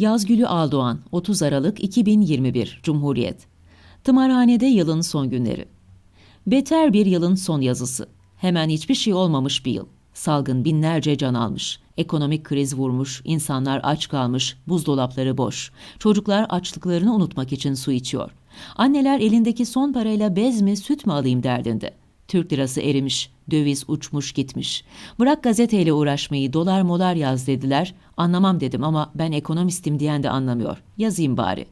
Yazgülü Aldoğan, 30 Aralık 2021, Cumhuriyet. Tımarhanede yılın son günleri. Beter bir yılın son yazısı. Hemen hiçbir şey olmamış bir yıl. Salgın binlerce can almış. Ekonomik kriz vurmuş, insanlar aç kalmış, buzdolapları boş. Çocuklar açlıklarını unutmak için su içiyor. Anneler elindeki son parayla bez mi, süt mü alayım derdinde. Türk lirası erimiş, döviz uçmuş gitmiş. Bırak gazeteyle uğraşmayı, dolar molar yaz dediler. Anlamam dedim ama ben ekonomistim diyen de anlamıyor. Yazayım bari.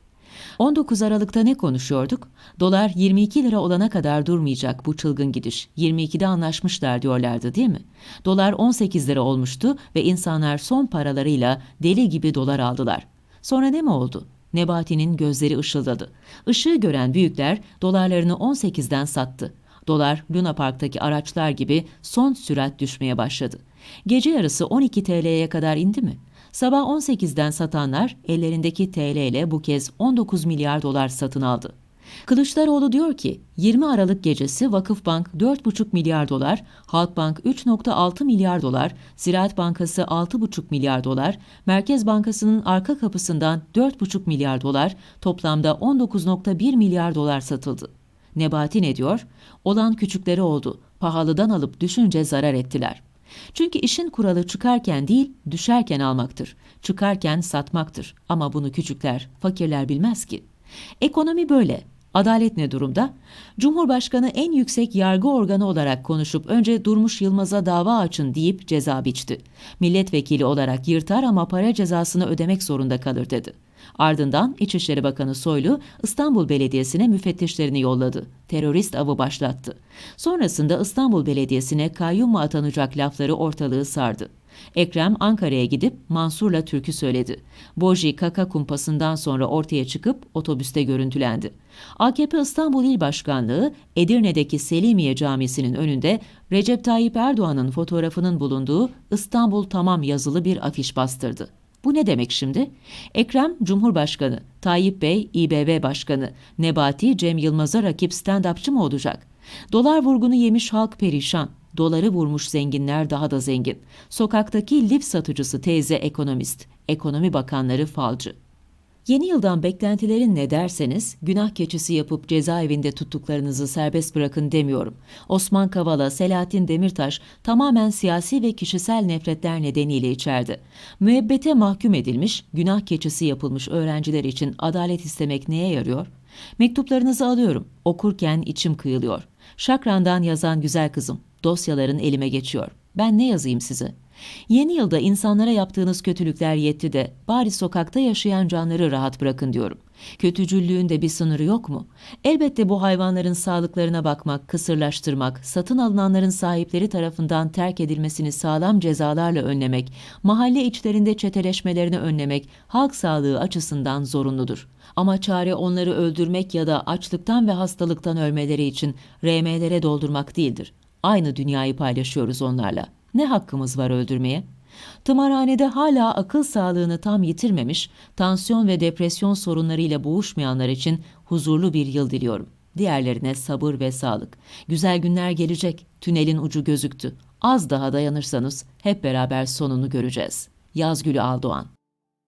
19 Aralık'ta ne konuşuyorduk? Dolar 22 lira olana kadar durmayacak bu çılgın gidiş. 22'de anlaşmışlar diyorlardı değil mi? Dolar 18 lira olmuştu ve insanlar son paralarıyla deli gibi dolar aldılar. Sonra ne mi oldu? Nebati'nin gözleri ışıldadı. Işığı gören büyükler dolarlarını 18'den sattı. Dolar Luna Park'taki araçlar gibi son sürat düşmeye başladı. Gece yarısı 12 TL'ye kadar indi mi? Sabah 18'den satanlar ellerindeki TL ile bu kez 19 milyar dolar satın aldı. Kılıçdaroğlu diyor ki 20 Aralık gecesi Vakıfbank 4,5 milyar dolar, Halkbank 3,6 milyar dolar, Ziraat Bankası 6,5 milyar dolar, Merkez Bankası'nın arka kapısından 4,5 milyar dolar, toplamda 19,1 milyar dolar satıldı. Nebati ne diyor? Olan küçükleri oldu. Pahalıdan alıp düşünce zarar ettiler. Çünkü işin kuralı çıkarken değil, düşerken almaktır. Çıkarken satmaktır. Ama bunu küçükler, fakirler bilmez ki. Ekonomi böyle. Adalet ne durumda? Cumhurbaşkanı en yüksek yargı organı olarak konuşup önce Durmuş Yılmaz'a dava açın deyip ceza biçti. Milletvekili olarak yırtar ama para cezasını ödemek zorunda kalır dedi. Ardından İçişleri Bakanı Soylu İstanbul Belediyesi'ne müfettişlerini yolladı. Terörist avı başlattı. Sonrasında İstanbul Belediyesi'ne kayyum mu atanacak lafları ortalığı sardı. Ekrem Ankara'ya gidip Mansur'la türkü söyledi. Boji kaka kumpasından sonra ortaya çıkıp otobüste görüntülendi. AKP İstanbul İl Başkanlığı Edirne'deki Selimiye Camisi'nin önünde Recep Tayyip Erdoğan'ın fotoğrafının bulunduğu İstanbul Tamam yazılı bir afiş bastırdı. Bu ne demek şimdi? Ekrem Cumhurbaşkanı, Tayyip Bey İBB Başkanı, Nebati Cem Yılmaz'a rakip stand-upçı mı olacak? Dolar vurgunu yemiş halk perişan. Doları vurmuş zenginler daha da zengin. Sokaktaki lif satıcısı teyze ekonomist. Ekonomi bakanları falcı. Yeni yıldan beklentilerin ne derseniz, günah keçisi yapıp cezaevinde tuttuklarınızı serbest bırakın demiyorum. Osman Kavala, Selahattin Demirtaş tamamen siyasi ve kişisel nefretler nedeniyle içeride. Müebbete mahkum edilmiş, günah keçisi yapılmış öğrenciler için adalet istemek neye yarıyor? Mektuplarınızı alıyorum. Okurken içim kıyılıyor. Şakran'dan yazan güzel kızım. Dosyaların elime geçiyor. Ben ne yazayım size? Yeni yılda insanlara yaptığınız kötülükler yetti de bari sokakta yaşayan canları rahat bırakın diyorum. Kötücüllüğün de bir sınırı yok mu? Elbette bu hayvanların sağlıklarına bakmak, kısırlaştırmak, satın alınanların sahipleri tarafından terk edilmesini sağlam cezalarla önlemek, mahalle içlerinde çeteleşmelerini önlemek halk sağlığı açısından zorunludur. Ama çare onları öldürmek ya da açlıktan ve hastalıktan ölmeleri için RM'lere doldurmak değildir. Aynı dünyayı paylaşıyoruz onlarla. Ne hakkımız var öldürmeye? Tımarhanede hala akıl sağlığını tam yitirmemiş, tansiyon ve depresyon sorunlarıyla boğuşmayanlar için huzurlu bir yıl diliyorum. Diğerlerine sabır ve sağlık. Güzel günler gelecek. Tünelin ucu gözüktü. Az daha dayanırsanız hep beraber sonunu göreceğiz. Yazgülü Aldoğan